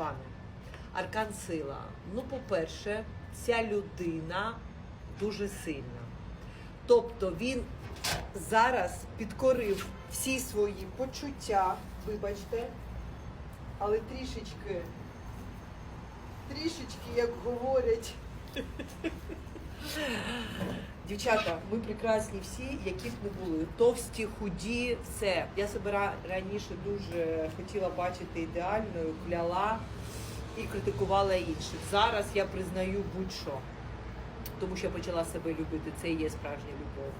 плани. Аркан сила. Ну, по-перше, ця людина дуже сильна. Тобто він зараз підкорив всі свої почуття, вибачте, але трішечки, трішечки, як говорять. Дівчата, ми прекрасні всі, б не були. Товсті, худі, все. Я себе раніше дуже хотіла бачити ідеальною, кляла і критикувала інших. Зараз я признаю будь-що, тому що я почала себе любити. Це і є справжня любов.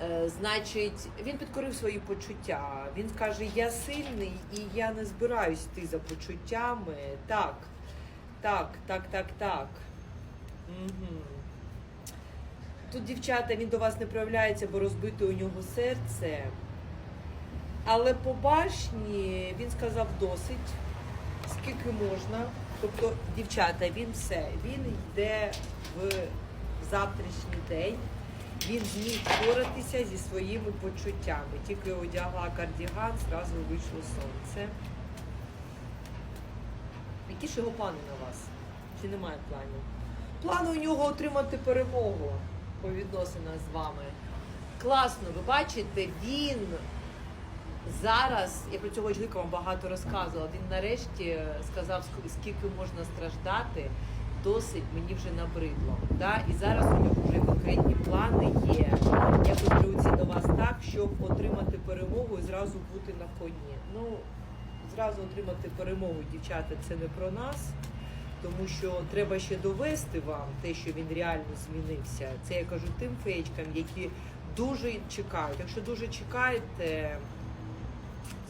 Е, Значить, він підкорив свої почуття. Він каже: Я сильний і я не збираюсь йти за почуттями. Так, так, так, так, так. Угу. Тут, дівчата, він до вас не проявляється, бо розбите у нього серце. Але по башні він сказав досить, скільки можна. Тобто, дівчата, він все, він йде в завтрашній день. Він зміг впоратися зі своїми почуттями. Тільки одягла кардіган, зразу вийшло сонце. Які ж його плани на вас? Чи немає планів? Плани у нього отримати перемогу по відносинах з вами. Класно, ви бачите, він зараз, я про цього чоловіка вам багато розказувала, він нарешті сказав, скільки можна страждати, досить мені вже набридло. Да? І зараз у нього вже конкретні плани є. Якось беруться до вас так, щоб отримати перемогу і зразу бути на коні. Ну, зразу отримати перемогу, дівчата, це не про нас. Тому що треба ще довести вам те, що він реально змінився. Це я кажу тим феєчкам, які дуже чекають. Якщо дуже чекаєте,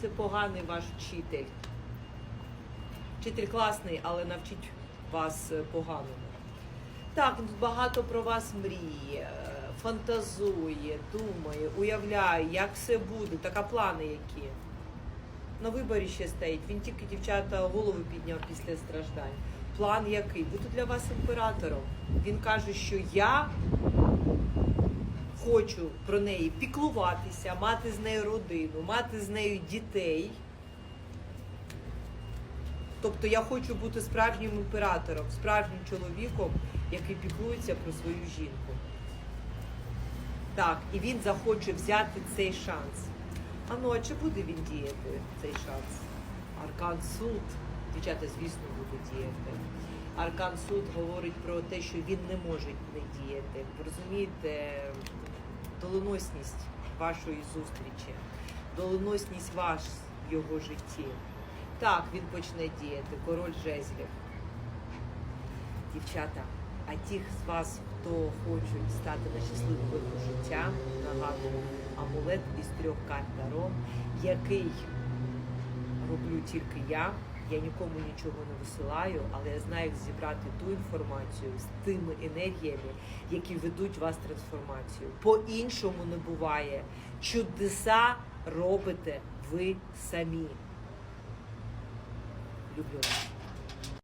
це поганий ваш вчитель. Вчитель класний, але навчить вас поганому. Так, багато про вас мріє, фантазує, думає, уявляє, як все буде, так а плани які. На виборі ще стоїть. Він тільки дівчата голову підняв після страждань. План який? Бути для вас імператором. Він каже, що я хочу про неї піклуватися, мати з нею родину, мати з нею дітей. Тобто я хочу бути справжнім імператором, справжнім чоловіком, який піклується про свою жінку. Так, і він захоче взяти цей шанс. А ну, а чи буде він діяти цей шанс? Аркан суд, дівчата, звісно, буде діяти. Аркан суд говорить про те, що він не може не діяти. Розумієте, доленосність вашої зустрічі, доленосність ваш його житті. Так, він почне діяти, король жезлів. Дівчата, а ті з вас, хто хочуть стати на щасливу вибору життя, нагадую, амулет із трьох карт Таро, який роблю тільки я. Я нікому нічого не висилаю, але я знаю, як зібрати ту інформацію з тими енергіями, які ведуть вас трансформацію. По-іншому не буває. Чудеса робите ви самі. Люблю вас.